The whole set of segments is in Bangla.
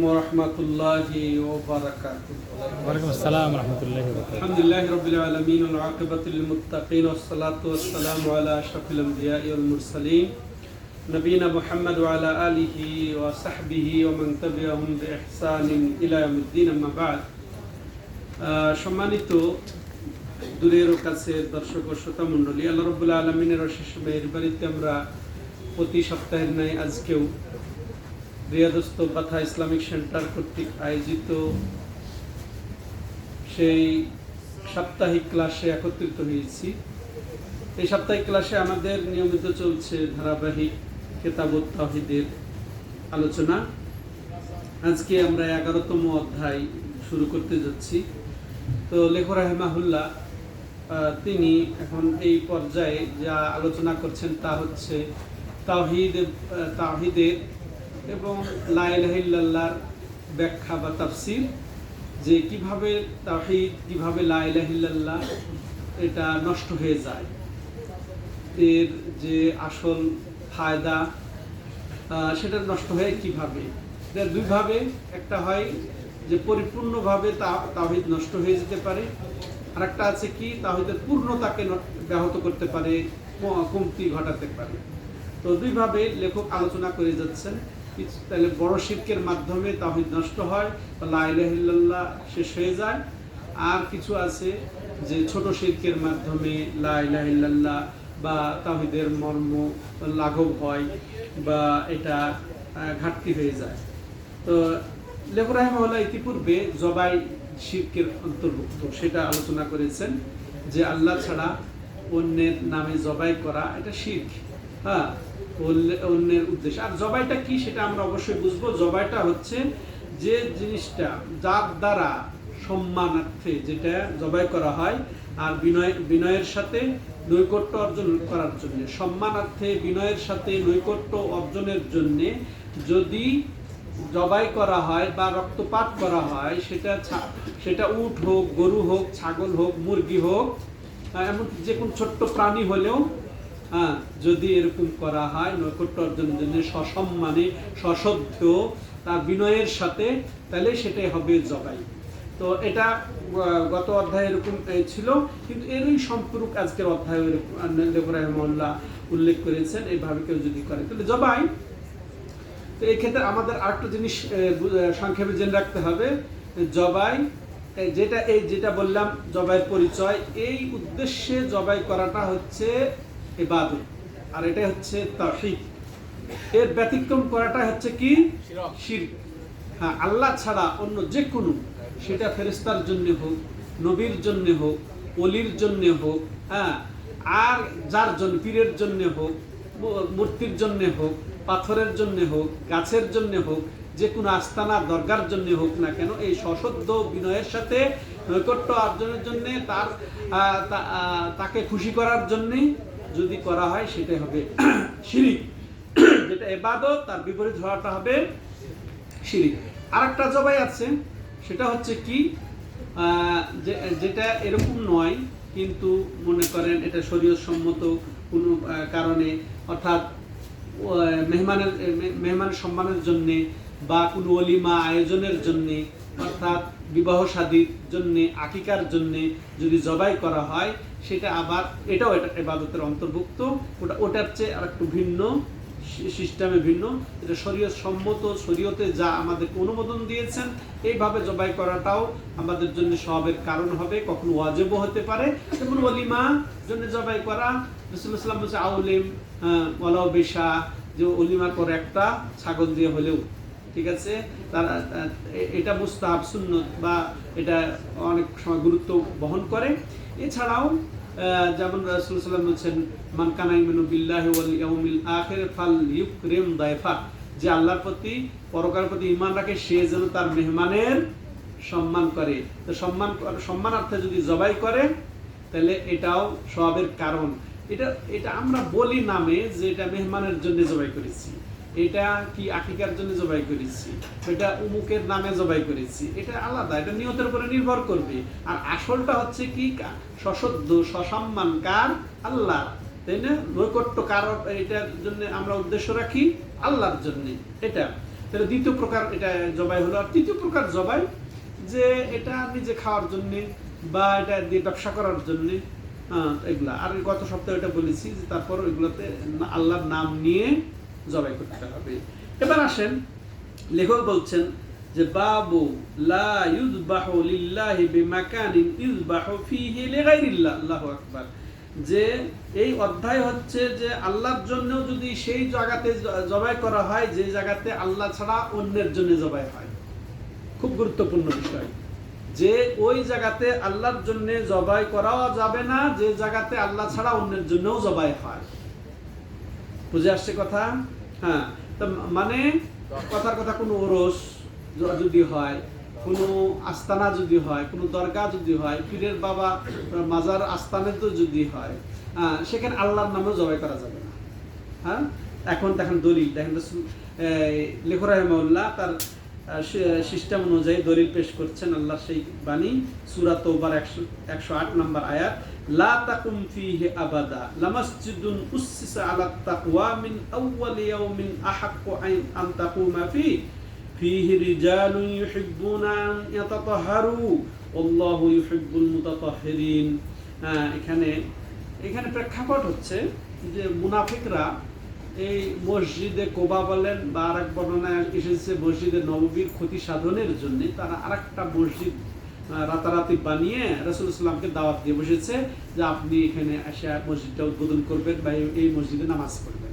ورحمة الله وبركاته ওয়ালাইকুম আসসালাম রহমতুল্লাহ الحمد لله رب العالمين والعاقبة للمتقين والصلاة والسلام على أشرف الأنبياء والمرسلين نبينا محمد وعلى آله وصحبه ومن تبعهم بإحسان إلى يوم الدين أما بعد আহ, সম্মানিত দূরের ও কাছে দর্শক ও শ্রোতা মণ্ডলী আল্লাহ রব্বুল আলমিনের অশেষ মেহরবানিতে আমরা প্রতি সপ্তাহের ন্যায় আজকেও রিয়াদস্ত পাথা ইসলামিক সেন্টার কর্তৃক আয়োজিত সেই সাপ্তাহিক ক্লাসে একত্রিত হয়েছি। এই সাপ্তাহিক ক্লাসে আমাদের নিয়মিত চলছে ধারাবাহিক কেতাবত তাহিদের আলোচনা। আজকে আমরা এগারোতম অধ্যায় শুরু করতে যাচ্ছি। তো লেখক রাহেমাহুল্লাহ তিনি এখন এই পর্যায়ে যা আলোচনা করছেন তা হচ্ছে তাহিদ তাহিদের এবং লাইলাহিল্লাহর ব্যাখ্যা বা তাফসির, যে কীভাবে তাহিদ কীভাবে লাইলাহিল্লাহ এটা নষ্ট হয়ে যায়। এর যে আসল ফায়দা সেটা নষ্ট হয় কীভাবে? দুইভাবে একটা হয় যে পরিপূর্ণভাবে তা- তাওহীদ নষ্ট হয়ে যেতে পারে আর একটা আছে কি তাহিদের পূর্ণতাকে ব্যাহত করতে পারে কমতি ঘটাতে পারে। তো দুইভাবে লেখক আলোচনা করে যাচ্ছেন। কিছু- তাহলে বড় শিল্পের মাধ্যমে তাহিদ নষ্ট হয় বা শেষ হয়ে যায়। আর কিছু আছে যে ছোট শিল্পের মাধ্যমে লাইলাহিল্লাহ বা তাহিদের মর্ম লাঘব হয় বা এটা ঘাটতি হয়ে যায়। তো লেখক রাহিমাহুল্লাহ ইতিপূর্বে জবাই শিরকের অন্তর্ভুক্ত, সেটা আলোচনা করেছেন যে আল্লাহ ছাড়া অন্যের নামে জবাই করা এটা শিখ হ্যাঁ অন্যের উদ্দেশ্য। আর জবাইটা কি সেটা আমরা অবশ্যই বুঝব। জবাইটা হচ্ছে যে জিনিসটা যার দ্বারা সম্মানার্থে যেটা জবাই করা হয় আর বিনয় বিনয়ের সাথে নৈকট্য অর্জন করার জন্য। সম্মানার্থে বিনয়ের সাথে নৈকট্য অর্জনের জন্য যদি জবাই করা হয় বা রক্তপাত করা হয় সেটা সেটা উট হোক গরু হোক ছাগল হোক মুরগি হোক আহ, এমনকি যে কোনো ছোট্ট প্রাণী হলেও হ্যাঁ যদি এরকম করা হয়, নৈকট্য অর্জনের জন্য সসম্মানে সশ্রদ্ধ তার বিনয়ের সাথে, তাহলে সেটাই হবে জবাই। তো এটা গত অধ্যায়ে এরকম ছিল, কিন্তু এরই সম্পর্ক আজকের অধ্যায়ে রহমল্লাহ উল্লেখ করেছেন এইভাবে কেউ যদি করে। তাহলে জবাই, তো এই ক্ষেত্রে আমাদের আরেকটা জিনিস সংক্ষেপে জেনে রাখতে হবে জবাই যেটা, এই যেটা বললাম, জবাইয়ের পরিচয়, এই উদ্দেশ্যে জবাই করাটা হচ্ছে ইবাদত। আর এটা হচ্ছে তাহিদ এর ব্যতিক্রম করাটা হচ্ছে কি? হ্যাঁ আল্লাহ ছাড়া অন্য যে কোনো সেটা ফেরিস্তার জন্য হোক নবীর জন্য হোক অলির জন্য হোক হ্যাঁ আর যার জন্য পীরের জন্য হোক মূর্তির জন্য হোক পাথরের জন্য হোক গাছের জন্য হোক যে কোনো আস্তানা দরগার জন্য হোক না কেন এই সশব্দ বিনয়ের সাথে নৈকট্য অর্জনের জন্যে তার তাকে খুশি করার জন্যে যদি করা হয়, সেটাই হবে শিরিক। যেটা এবাদত তার বিপরীত হওয়াটা হবে শিরিক। আরেকটা জবাই আছে, সেটা হচ্ছে কি যেটা এরকম নয়, কিন্তু মনে করেন এটা শরীয় সম্মত কোনো কারণে, অর্থাৎ মেহমানের মেহমানের সম্মানের জন্যে বা কোনো অলিমা আয়োজনের জন্যে, অর্থাৎ বিবাহ শাদীর জন্যে, আকিকার জন্যে যদি জবাই করা হয়, সেটা আবার এটাও এটা এবাদতের অন্তর্ভুক্ত। ওটা, ওটার চেয়ে আর একটু ভিন্ন সিস্টেমে ভিন্ন। এটা শরীয়ত সম্মত, শরীয়তে যা আমাদেরকে অনুমোদন দিয়েছেন, এইভাবে জবাই করাটাও আমাদের জন্য সবের কারণ হবে, কখনো ওয়াজেবও হতে পারে। যেমন অলিমা জন্য জবাই করা রসুল্লাহ আউলিম ওয়ালাও বেশা, যে অলিমা করে একটা ছাগল দিয়ে হলেও ঠিক আছে? তারা এটা মুস্তাহাব সুন্নত বা এটা অনেক সময় গুরুত্ব বহন করে। এছাড়াও যেমন রাসূল সাল্লাল্লাহু বলছেন, মান কানা ইউমিনু বিল্লাহি ওয়াল ইয়াউমিল আখির ফাল ইউকরিম দায়ফা। যে আল্লাহর প্রতি পরকার প্রতি ইমান রাখে, সে যেন তার মেহমানের সম্মান করে। তো সম্মান সম্মানার্থে যদি জবাই করে, তাহলে এটাও সবের কারণ। এটা এটা আমরা বলি নামে যে এটা মেহমানের জন্য জবাই করেছি। এটা কি আকিকার জন্য জবাই করেছি? এটা উমুকের নামে জবাই করেছি। এটা আলাদা, এটা নিয়তের উপরে নির্ভর করবে। আর আসলটা হচ্ছে কি? কা- সসম্মান কার? আল্লাহ। তাই না? নৈকট্য কার এটার জন্য আমরা উদ্দেশ্য রাখি? আল্লাহর জন্য। এটা। তাহলে দ্বিতীয় প্রকার এটা জবাই হলো। আর তৃতীয় প্রকার জবাই যে এটা নিজে খাওয়ার জন্যে বা এটা দিয়ে ব্যবসা করার জন্যে এগুলা। আর গত সপ্তাহে এটা বলেছি যে তারপর ওইগুলোতে আল্লাহর নাম নিয়ে জবাই করতে হবে। এবার আসেন, লেখক বলছেন যে, বাবু লা ইউযবাহু লিল্লাহি বিমাকানিন ইউযবাহু ফীহি লিগাইরিল্লাহ। আল্লাহু আকবার। যে, এই অধ্যায় হচ্ছে যে, আল্লাহর জন্য যদি সেই জায়গাতে জবাই করা হয়, যে জায়গাতে আল্লাহ ছাড়া অন্যের জন্য জবাই হয়। খুব গুরুত্বপূর্ণ বিষয়। যে, ওই জায়গাতে আল্লাহর জন্য জবাই করাও যাবে না, যে জায়গাতে আল্লাহ ছাড়া অন্যের জন্যও জবাই হয়। বুঝে আসছে কথা? হ্যাঁ তো মানে কথার কথা কোনো ওরস যদি হয়, কোনো আস্তানা যদি হয়, কোনো দরগা যদি হয়, পীরের বাবা মাজার আস্তানে তো যদি হয় সেখানে আল্লাহর নামেও জবাই করা যাবে না। হ্যাঁ এখন দেখেন দলিল, দেখেন লেখর রহমউল্লাহ তার সিস্টেম অনুযায়ী দলিল পেশ করছেন আল্লাহ সেই বাণী, সুরা তৌবার একশো একশো আট নম্বর আয়াত। লা তাকুম ফিহি আবাদা, লামাসজিদুন উসসিসা আলা তাকওয়া মিন আউওয়াল ইয়াউমিন আহাক্কু আন তাকুমা ফি, ফিহি রিজালুন ইউহিব্বুনা আন ইয়াতাতাহহারু আল্লাহু ইউহিব্বুল মুতাতাহহিরিন এখানে এখানে প্রেক্ষাপট হচ্ছে যে মুনাফিকরা এই মসজিদে কোবা বলেন বা আর এক বর্ণনায় এসেছে মসজিদে নববীর ক্ষতি সাধনের জন্য তারা আরেকটা মসজিদ রাতারাতি বানিয়ে রসুল ইসলামকে দাওয়াত দিয়ে বসেছে যে আপনি এখানে এসে মসজিদটা উদ্বোধন করবেন বা এই- মসজিদে নামাজ পড়বেন।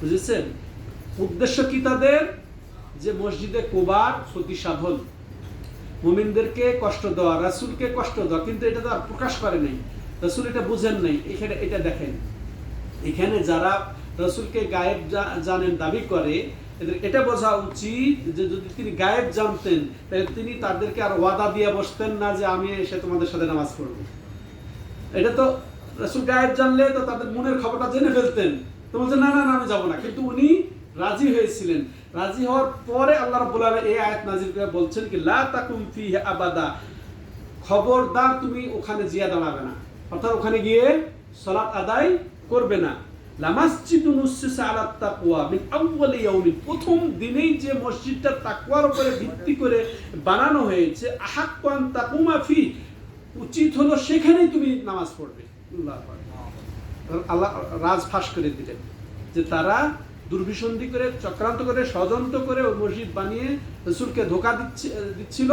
বুঝেছেন? উদ্দেশ্য কি তাদের? যে মসজিদে কোবার ক্ষতি সাধন। মুমিনদেরকে কষ্ট দেওয়া, রাসুলকে কষ্ট দেওয়া, কিন্তু এটা তো আর প্রকাশ করে নাই। রাসূল এটা বুঝেন নাই, এখানে এটা দেখেন। এখানে যারা রসুলকে গায়েব জানেন দাবি করে এটা বোঝা উচিত যে যদি তিনি গায়েব জানতেন, তাহলে তিনি তাদেরকে আর ওয়াদা দিয়ে বসতেন না যে আমি এসে তোমাদের সাথে নামাজ পড়ব। এটা তো রসুল গায়েব জানলে তো তাদের মনের খবরটা জেনে ফেলতেন। তো বলছে, না না না, আমি যাব না। কিন্তু উনি রাজি হয়েছিলেন। রাজি হওয়ার পরে আল্লাহ রাব্বুল আলামিন এই আয়াত নাজিল করে বলছেন কি, লা তাকুম আবাদা। খবরদার তুমি ওখানে জিয়া দাঁড়াবে না। অর্থাৎ ওখানে গিয়ে সালাত আদায় করবে না। প্রথম দিনেই যে মসজিদটা তাকওয়ার উপরে ভিত্তি করে বানানো হয়েছে আহাক্কান তাকুমা ফি, উচিত হলো সেখানেই তুমি নামাজ পড়বে। আল্লাহ রাজ ফাঁস করে দিলেন, যে তারা দুর্বিসন্ধি করে, চক্রান্ত করে, ষড়যন্ত্র করে মসজিদ বানিয়ে রসুলকে ধোকা দিচ্ছে, দিচ্ছিল।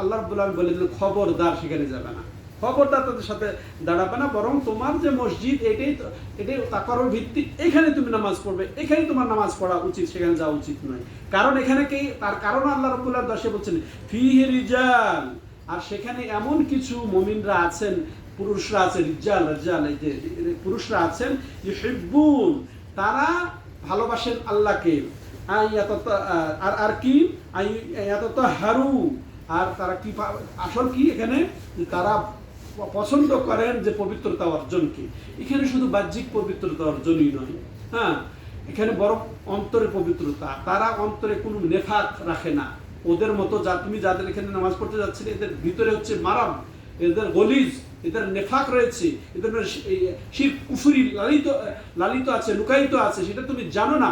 আল্লাহ বলে দিলেন, খবরদার, সেখানে যাবে না। খবরদার তাদের সাথে দাঁড়াবে না, বরং তোমার যে মসজিদ, এটাই এটাই তাকওয়ার ভিত্তি। এখানে তুমি নামাজ পড়বে, এখানে তোমার নামাজ পড়া উচিত, সেখানে যাওয়া উচিত নয়। কারণ এখানে কি তার কারণ আল্লাহ রাব্বুল আলামিন দশে বলছেন, ফিহি রিজাল। আর সেখানে এমন কিছু মমিনরা আছেন, পুরুষরা আছে রিজাল রিজাল, এই যে পুরুষরা আছেন যে ইউহিব্বুন। তারা ভালোবাসেন আল্লাহকে। আর আর কি? হারু আর তারা কি আসল কি এখানে? তারা পছন্দ করেন যে পবিত্রতা অর্জনকে এখানে শুধু বাহ্যিক পবিত্রতা অর্জনই নয় হ্যাঁ? এখানে বরং অন্তরে পবিত্রতা। তারা অন্তরে কোনো নেফাক রাখে না। ওদের মতো যা তুমি যাদের এখানে নামাজ পড়তে যাচ্ছিলে, এদের ভিতরে হচ্ছে মারাম, এদের গলিজ, এদের নেফাক রয়েছে, এদের শির কুফুরি লালিত লালিত আছে, লুকায়িত আছে, সেটা তুমি জানো না।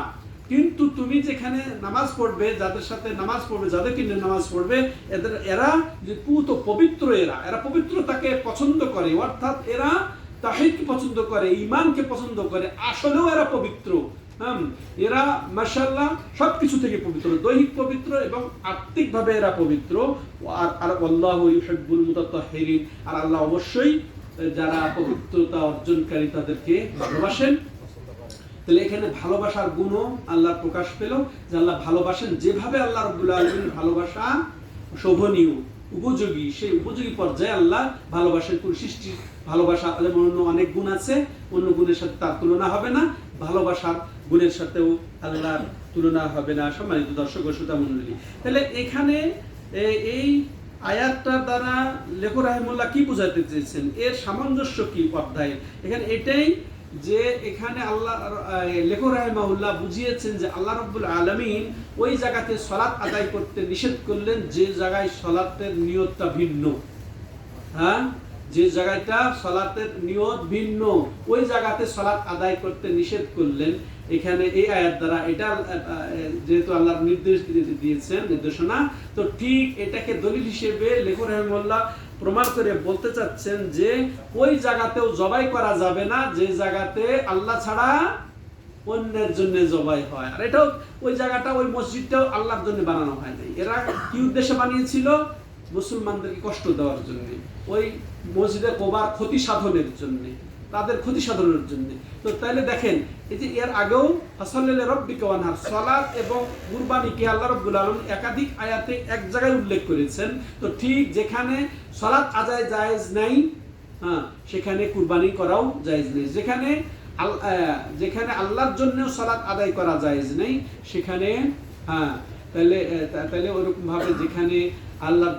কিন্তু তুমি যেখানে নামাজ পড়বে, যাদের সাথে নামাজ পড়বে যাদেরকে নিয়ে নামাজ পড়বে, এদের, এরা যে পুত পবিত্র এরা এরা পবিত্রতাকে পছন্দ করে, অর্থাৎ এরা তাহিদকে পছন্দ করে ইমানকে পছন্দ করে, আসলেও এরা পবিত্র। হ্যাঁ এরা মার্শাল্লাহ সব কিছু থেকে পবিত্র, দৈহিক পবিত্র এবং এরা পবিত্র। আর আর আল্লাহ আর আল্লাহ অবশ্যই, যারা পবিত্রতা অর্জনকারী তাদেরকে ভালোবাসেন। তাহলে এখানে ভালোবাসার গুণও আল্লাহ প্রকাশ পেল, যে আল্লাহ ভালোবাসেন যেভাবে আল্লাহ রব্বুল আলমীর ভালোবাসা শোভনীয়, উপযোগী, সেই উপযোগী পর্যায়ে আল্লাহ ভালোবাসেন কোন সৃষ্টির ভালোবাসা অন্য অনেক গুণ আছে, অন্য গুণের সাথে তার তুলনা হবে না, ভালোবাসার গুণের সাথেও আল্লাহর তুলনা হবে না, সম্মানিত দর্শক শ্রোতা মণ্ডলী। তাহলে এখানে এই আয়াতটার দ্বারা লেখ রাহেমুল্লাহ কি বোঝাতে চেয়েছেন? এর সামঞ্জস্য কি অধ্যায়? এখানে এটাই যে এখানে আল্লাহ লেখ রাহেমাউল্লাহ বুঝিয়েছেন যে আল্লাহ রব্বুল আলমিন ওই জায়গাতে সলাৎ আদায় করতে নিষেধ করলেন, যে জায়গায় সলাতের নিয়তটা ভিন্ন। হ্যাঁ? যে জায়গাটা সলাতের নিয়ত ভিন্ন, ওই জায়গাতে সলাৎ আদায় করতে নিষেধ করলেন। এখানে এই আয়াত দ্বারা এটা যেহেতু আল্লাহ নির্দেশ দিয়েছেন, নির্দেশনা, তো ঠিক এটাকে দলিল হিসেবে লেখক রহমুল্লাহ প্রমাণ করে বলতে চাচ্ছেন যে ওই জায়গাতেও জবাই করা যাবে না, যে জায়গাতে আল্লাহ ছাড়া অন্যের জন্য জবাই হয়। আর এটাও ওই জায়গাটা, ওই মসজিদটাও আল্লাহর জন্য বানানো হয় নাই। এরা কি উদ্দেশ্যে বানিয়েছিল? মুসলমানদেরকে কষ্ট দেওয়ার জন্য, ওই মসজিদে কোবার ক্ষতি সাধনের জন্য। তাদের ক্ষতি সাধনের জন্য। তো তাইলে দেখেন, এই যে এর আগেও ফাসাল্লিল রব্বিকা ওয়ানহার, সালাত এবং কুরবানিকে আল্লাহ রাব্বুল আলামিন একাধিক আয়াতে এক জায়গায় উল্লেখ করেছেন। তো ঠিক যেখানে সালাত আদায় জায়েজ নাই হ্যাঁ সেখানে কুরবানি করাও জায়েজ নেই। যেখানে যেখানে আল্লাহর জন্য সালাত আদায় করা জায়েজ নেই, সেখানে হ্যাঁ তাহলে তাহলে ওরকম ভাবে যেখানে আল্লাহর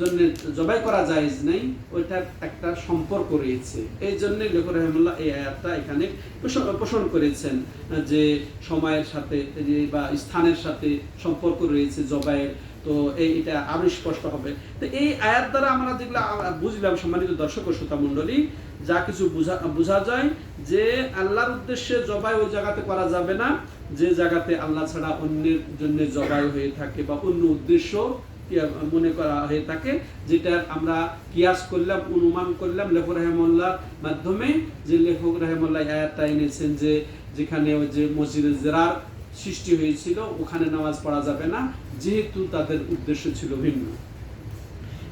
জন্য জবাই করা জায়েজ নেই, ওইটার একটা সম্পর্ক রয়েছে। এই জন্য লেখক রহমুল্লাহ এই আয়াতটা এখানে পোষণ করেছেন যে সময়ের সাথে বা স্থানের সাথে সম্পর্ক রয়েছে জবাইয়ের, তো এই এটা আরও স্পষ্ট হবে। তো এই আয়াত দ্বারা আমরা যেগুলো বুঝলাম সম্মানিত দর্শক ও শ্রোতা মণ্ডলী, যা কিছু বোঝা বোঝা যায় যে আল্লাহর উদ্দেশ্যে জবাই ওই জায়গাতে করা যাবে না, যে জায়গাতে আল্লাহ ছাড়া অন্যের জন্য জবাই হয়ে থাকে বা অন্য উদ্দেশ্য মনে করা হয়ে থাকে যেটা আমরা কিয়াস করলাম, অনুমান করলাম লেখক রহমল্লার মাধ্যমে। যে লেখক রহমল্লাহ আয়াতটা এনেছেন যে, যেখানে ওই যে মসজিদে জেরার সৃষ্টি হয়েছিল, ওখানে নামাজ পড়া যাবে না, যেহেতু তাদের উদ্দেশ্য ছিল ভিন্ন।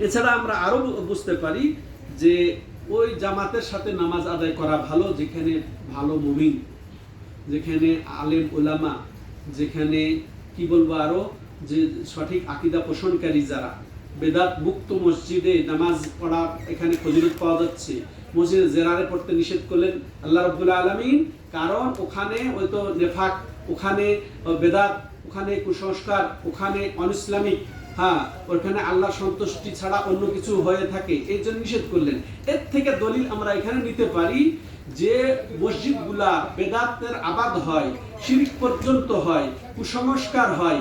এছাড়া আমরা আরও বু- বুঝতে পারি যে, ওই জামাতের সাথে নামাজ আদায় করা ভালো, যেখানে ভালো মুমিন, যেখানে আলেম ওলামা, যেখানে কি বলব আরও যে সঠিক আকিদা পোষণকারী যারা, বেদাত মুক্ত মসজিদে নামাজ পড়া এখানে ফজিলত পাওয়া যাচ্ছে। মসজিদে জেরারে পড়তে নিষেধ করলেন আল্লাহ রব্বুল্লাহ আলমিন, কারণ ওখানে ওই তো নেফাক, ওখানে বেদাত, ওখানে কুসংস্কার, ওখানে অনইসলামিক হ্যাঁ ওখানে আল্লাহ সন্তুষ্টি ছাড়া অন্য কিছু হয়ে থাকে, এই জন্য নিষেধ করলেন। এর থেকে দলিল আমরা এখানে নিতে পারি যে মসজিদগুলা বেদাতের আবাদ হয়, শিরিক পর্যন্ত হয়, কুসংস্কার হয়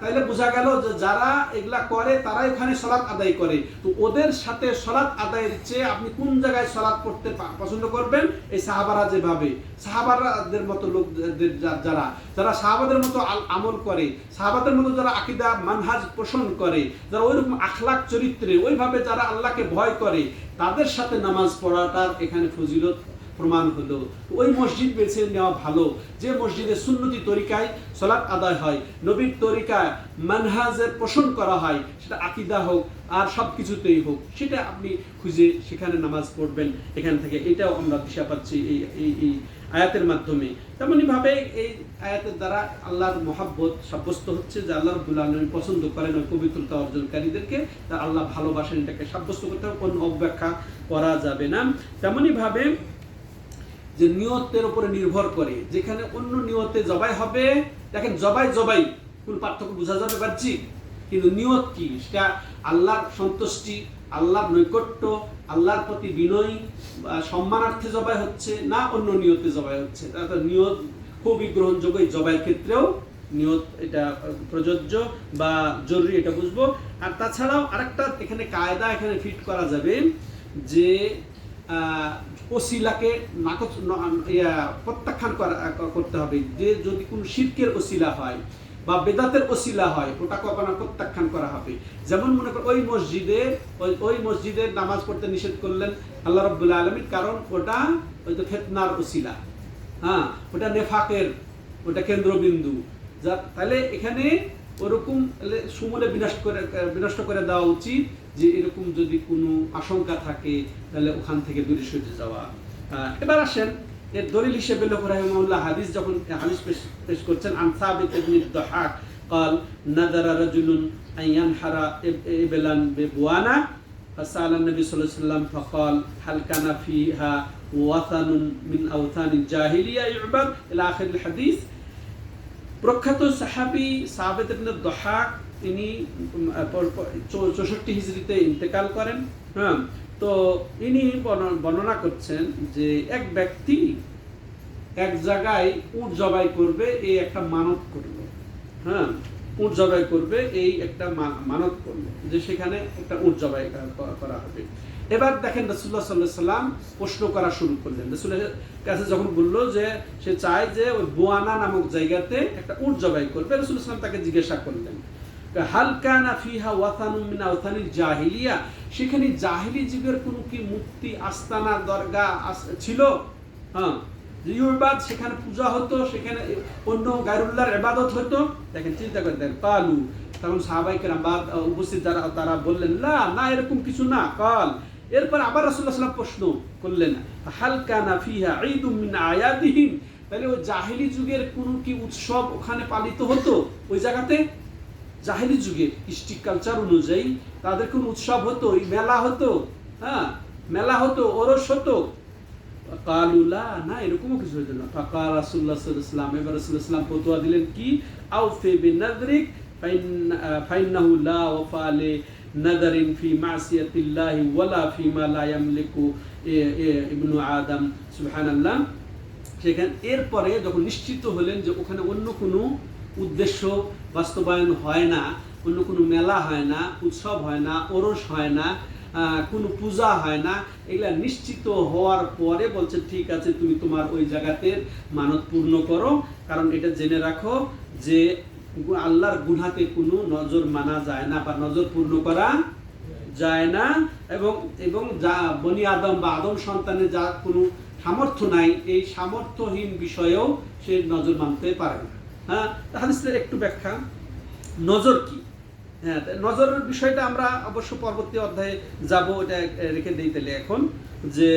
তাইলে বোঝা গেল যে যারা এগুলা করে, তারাই ওখানে সলাৎ আদায় করে। তো ওদের সাথে সলাৎ আদায়ের চেয়ে আপনি কোন জায়গায় সলাৎ করতে পছন্দ করবেন? এই সাহাবারা যেভাবে। সাহাবারাদের মতো লোকদের যারা যারা সাহাবাদের মতো আমল করে, সাহাবাদের মতো যারা আকিদা, মানহাজ পোষণ করে, যারা ওইরকম আখলাক চরিত্রে, ওইভাবে যারা আল্লাহকে ভয় করে, তাদের সাথে নামাজ পড়াটার এখানে ফজিলত প্রমাণ হলো। ওই মসজিদ বেছে নেওয়া ভালো। যে মসজিদে সুন্নতি তরিকায় সলাৎ আদায় হয়, নবীর তরিকায় মানহাজের পোষণ করা হয়, সেটা আকিদা হোক আর সব কিছুতেই হোক, সেটা আপনি খুঁজে সেখানে নামাজ পড়বেন, এখান থেকে। এটাও আমরা দিশা পাচ্ছি এই এই এই আয়াতের মাধ্যমে। তেমনি ভাবে এই আয়াতের দ্বারা আল্লাহর মহাব্বত সাব্যস্ত হচ্ছে যে আল্লাহ রব্বুল আলমী পছন্দ করেন ওই পবিত্রতা অর্জনকারীদেরকে। তা আল্লাহ ভালোবাসেন, এটাকে সাব্যস্ত করতে হবে, কোনো অব্যাখ্যা করা যাবে না। তেমনি ভাবে যে নিয়তের উপরে নির্ভর করে। যেখানে অন্য নিয়তে জবাই হবে, দেখেন জবাই জবাই, কোন পার্থক্য বোঝা যাবে পারছি কিন্তু নিয়ত কি? সেটা আল্লাহর সন্তুষ্টি, আল্লাহর নৈকট্য, আল্লাহর প্রতি বিনয় সম্মানার্থে জবাই হচ্ছে, না অন্য নিয়তে জবাই হচ্ছে? তাতে নিয়ত খুবই গ্রহণযোগ্য এই জবাইয়ের ক্ষেত্রেও। নিয়ত এটা প্রযোজ্য বা জরুরি এটা বুঝব। আর তাছাড়াও আরেকটা এখানে কায়দা এখানে ফিট করা যাবে যে ওসিলাকে নাকচ ইয়া, প্রত্যাখ্যান করতে হবে যে যদি কোনো শিরকের ওসিলা হয় বা বেদাতের ওসিলা হয় ওটা কখনো প্রত্যাখ্যান করা হবে। যেমন মনে কর ওই মসজিদে ওই ওই মসজিদের নামাজ পড়তে নিষেধ করলেন আল্লাহ রব্বুল্লাহ আলমীর কারণ ওটা ওই তো ফেতনার ওসিলা। হ্যাঁ ওটা নেফাকের ওটা কেন্দ্রবিন্দু। যা তাহলে এখানে ওরকম সমূলে বিনষ্ট করে বিনষ্ট করে দেওয়া উচিত যে এরকম যদি কোনো আশঙ্কা থাকে তাহলে ওখান থেকে দূরে সরে যাওয়া আহ, এবার আসেন এর দলিল হিসেবে লোক রাহিমাহুল্লাহ হাদিস যখন হাদিস পেশ পেশ করছেন আন সাবিত ইবনে দাহাক قال نذر رجل أن ينحر إب- إبلا ببوانا فسأل النبي صلى الله عليه وسلم فقال هل كان فيها وثن من أوثان الجاهلية يعبد إلى آخر الحديث প্রখ্যাত সাহাবি সাবেদ ইবনে দহাক তিনি চৌষট্টি হিজড়িতে ইন্তেকাল করেন হ্যাঁ? তো ইনি বর্ণনা করছেন যে এক ব্যক্তি এক জায়গায় উট জবাই করবে, এই একটা মানত করল হ্যাঁ? উট জবাই করবে, এই একটা মানত করল যে সেখানে একটা উট জবাই করা- হবে। এবার দেখেন রসুল্লাহ সাল্লাহ সাল্লাম প্রশ্ন করা শুরু করলেন। রসুলের কাছে যখন বলল যে সে চায় যে ওই বোয়ানা নামক জায়গাতে একটা উট জবাই করবে রসুল ইসলাম তাকে জিজ্ঞাসা করলেন। হালকানা ফিহা ওয়াতানু মিন আওতানিল জাহিলিয়া, সেখানে জাহিলি যুগের কোনো কি মূর্তি আস্তানা, দরগা ছিল? হ্যাঁ। ইউবাদ সেখানে পূজা হতো, সেখানে অন্য গায়রুল্লাহর ইবাদত হতো। দেখেন, চিন্তা করে দেখেন, কালু, তখন সাহাবাই কেরাম বা উপস্থিত যারা, তারা বললেন, না না, এরকম কিছু না, কাল। এরপর আবার রাসূলুল্লাহ সাল্লাম প্রশ্ন করলেন হালকা না ফিহা ঈদুম মিন আয়াদিহীন তাহলে ওই জাহিলি যুগের কোন কি উৎসব ওখানে পালিত হতো? ওই জায়গাতে? জাহিলি যুগে কৃষ্টি কালচার অনুযায়ী তাদের কোন উৎসব হতো মেলা হতো হ্যাঁ মেলা হতো, ওরস হতো। কালুলা না, এরকমও কিছু হতো না। ফাঁকা রাসুল্লাহ সাল্লাম এবার রাসুল্লাহ দিলেন কি? আউ ফে বিনাদরিক ফাইন্নাহু লা ওয়াফা লি নাদারিন ফি মাসিয়াতিল্লাহি ওয়ালা ফি মা লা ইয়ামলিকু ইবনু আদম। সুবহানাল্লাহ। সেখানে এরপরে যখন নিশ্চিত হলেন যে ওখানে অন্য কোনো উদ্দেশ্য বাস্তবায়ন হয় না অন্য কোনো মেলা হয় না, উৎসব হয় না, ওরস হয় না কোনো পূজা হয় না, এগুলা নিশ্চিত হওয়ার পরে বলছে, ঠিক আছে, তুমি তোমার ওই জায়গাতে মানত পূর্ণ করো। কারণ এটা জেনে রাখো যে আল্লাহর গুনাতে কোনো নজর মানা যায় না বা নজর পূর্ণ করা যায় না এবং এবং যা বনি আদম বা আদম সন্তানের যা কোনো সামর্থ্য নাই, এই সামর্থ্যহীন বিষয়েও সে নজর মানতে পারে না। হ্যাঁ হাদিসের একটু ব্যাখ্যা। নজর কি? হ্যাঁ নজরের বিষয়টা আমরা অবশ্য পরবর্তী অধ্যায়ে যাব এটা রেখে দিই তাহলে এখন, যে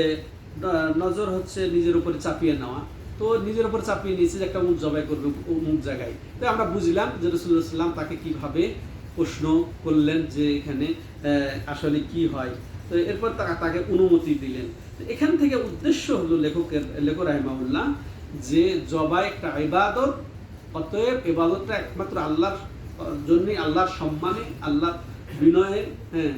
নজর হচ্ছে নিজের উপরে চাপিয়ে নেওয়া। তো নিজের উপর চাপিয়ে নিয়েছে যে একটা মুখ জবাই করবে অমুক জায়গায়। তো আমরা বুঝলাম যে রসুল্লাহ তাকে কীভাবে প্রশ্ন করলেন যে এখানে আসলে কি হয়। তো এরপর তাকে অনুমতি দিলেন। এখান থেকে উদ্দেশ্য হলো লেখকের, লেখক রাহিমাউল্লাহ যে জবাই একটা ইবাদত অতএব এবাদতটা একমাত্র আল্লাহর জন্যই, আল্লাহর সম্মানে আল্লাহ বিনয়ে হ্যাঁ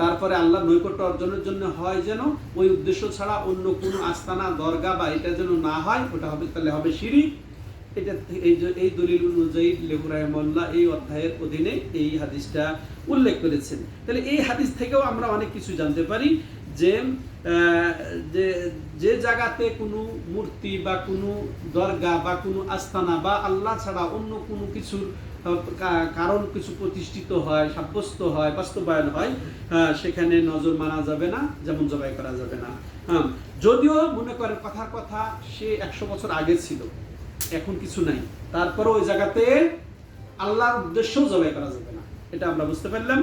তারপরে আল্লাহ নৈকট্য অর্জনের জন্য হয় যেন, ওই উদ্দেশ্য ছাড়া অন্য কোনো আস্তানা দরগা বা এটা যেন না হয়, ওটা হবে, তাহলে হবে শিরিক। এটা এই দলিল অনুযায়ী লেবু রাহমল্লাহ এই অধ্যায়ের অধীনে এই হাদিসটা উল্লেখ করেছেন। তাহলে এই হাদিস থেকেও আমরা অনেক কিছু জানতে পারি যে যে জায়গাতে কোনো মূর্তি বা কোনো দরগা বা কোনো বা আল্লাহ ছাড়া অন্য কোনো কিছুর কারণ কিছু প্রতিষ্ঠিত হয়, সাব্যস্ত হয়, বাস্তবায়ন হয় সেখানে নজর মানা যাবে না, যেমন জবাই করা যাবে না। যদিও মনে করেন কথার কথা সে একশো বছর আগে ছিল। এখন কিছু নাই। তারপরে ওই জায়গাতে আল্লাহর উদ্দেশ্যও জবাই করা যাবে না। এটা আমরা বুঝতে পারলাম।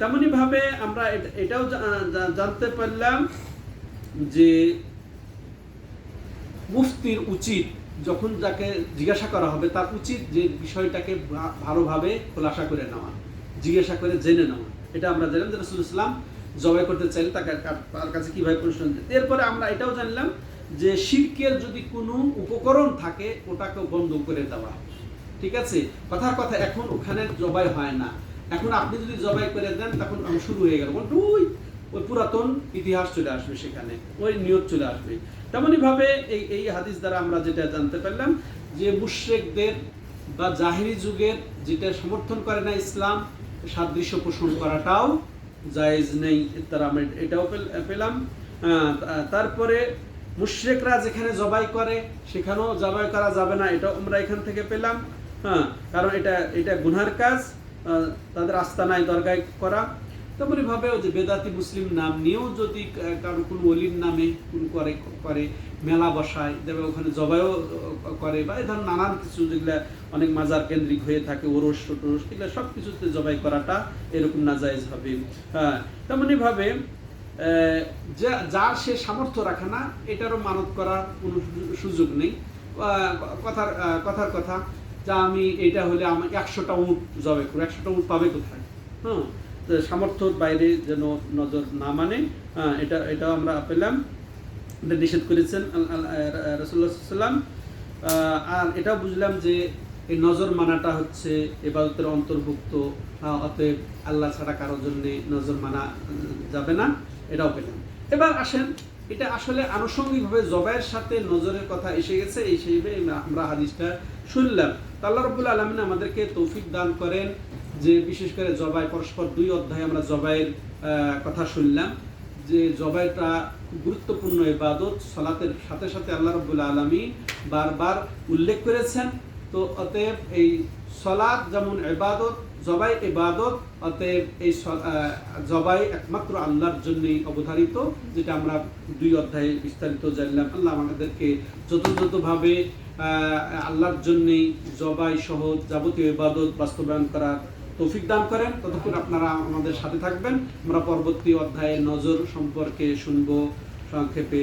তেমনি ভাবে আমরা এটাও জানতে পারলাম যে মুফতির উচিত যখন যাকে জিজ্ঞাসা করা হবে, তার উচিত যে বিষয়টাকে ভালোভাবে খোলাসা করে নেওয়া, জিজ্ঞাসা করে জেনে নেওয়া। এটা আমরা জানলাম যে রসুল ইসলাম জবাই করতে চাইলে তাকে তার কাছে কীভাবে প্রশ্ন এরপরে আমরা এটাও জানলাম যে শিরকের যদি কোনো উপকরণ থাকে ওটাকে বন্ধ করে দেওয়া। ঠিক আছে? কথার কথা, এখন ওখানে জবাই হয় না। এখন আপনি যদি জবাই করে দেন, তখন শুরু হয়ে গেল। ওই পুরাতন ইতিহাস চলে আসবে সেখানে, ওই নিয়ত চলে আসবে। তেমনই ভাবে এই এই হাদিস দ্বারা আমরা যেটা জানতে পারলাম যে মুশ্রেকদের বা জাহিরি যুগের যেটা সমর্থন করে না ইসলাম, সাদৃশ্য পোষণ করাটাও জায়েজ নেই। তারা আমরা এটাও পেলাম। তারপরে মুশ্রেকরা যেখানে জবাই করে সেখানেও জবাই করা যাবে না। এটাও আমরা এখান থেকে পেলাম। হ্যাঁ কারণ এটা এটা গুনহার কাজ। তাদের আস্তানায় দরগায় করা। তেমনি ভাবে ওই যে বেদাতি মুসলিম নাম নিয়েও যদি কারও কোনো অলির নামে কোন করে করে মেলা বসায় দেবে ওখানে জবাইও করে বা এই ধরনের নানান কিছু যেগুলা অনেক মাজার কেন্দ্রিক হয়ে থাকে ওরস টোরস এগুলো সব কিছুতে জবাই করাটা এরকম নাজায়েজ হবে। হ্যাঁ তেমনি ভাবে আহ, যা- যার সে সামর্থ্য রাখে না, এটারও মানত করার কোনো সুযোগ নেই। কথার কথার কথা, যা আমি এটা হলে আমার একশোটা উঁট জবে করব। একশোটা উঁট পাবে কোথায়? হ্যাঁ সামর্থ্যর বাইরে যেন নজর না মানে এটা, এটাও আমরা পেলাম। এটা নিষেধ করেছেন রসুল্লাহ সাল্লাম আর এটাও বুঝলাম যে এই নজর মানাটা হচ্ছে এবাদতের অন্তর্ভুক্ত অতএব আল্লাহ ছাড়া কারোর জন্যে নজর মানা যাবে না। এটাও পেলাম। এবার আসেন, এটা আসলে আনুষঙ্গিকভাবে জবাইয়ের সাথে নজরের কথা এসে গেছে, এই হিসেবে আমরা হাদিসটা শুনলাম। আল্লাহ রব্বুল আলমিন আমাদেরকে তৌফিক দান করেন যে বিশেষ করে জবাই, পরস্পর দুই অধ্যায়ে আমরা জবাইয়ের কথা শুনলাম, যে জবাইটা খুব গুরুত্বপূর্ণ ইবাদত, সালাতের সাথে সাথে আল্লাহ রব্বুল আলমী বারবার উল্লেখ করেছেন। তো অতএব এই সলাদ যেমন ইবাদত জবাই ইবাদত, অতএব এই জবাই একমাত্র আল্লাহর জন্যই অবধারিত, যেটা আমরা দুই অধ্যায়ে বিস্তারিত জানলাম। আল্লাহ আমাদেরকে যথাযথভাবে আল্লাহর জন্যই জবাই সহ যাবতীয় ইবাদত বাস্তবায়ন করার তৌফিক দান করেন। ততক্ষণ আপনারা আমাদের সাথে থাকবেন। আমরা পরবর্তী অধ্যায়ে নজর সম্পর্কে শুনব। সংক্ষেপে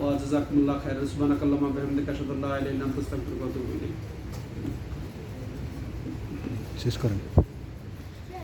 ওয়াজাকুল্লাহ খায়র সুবহানাকাল্লাহুম্মা ওয়া বিহামদিকা, আশহাদু আল্লা ইলাহা ইল্লা చూసుకోరండి.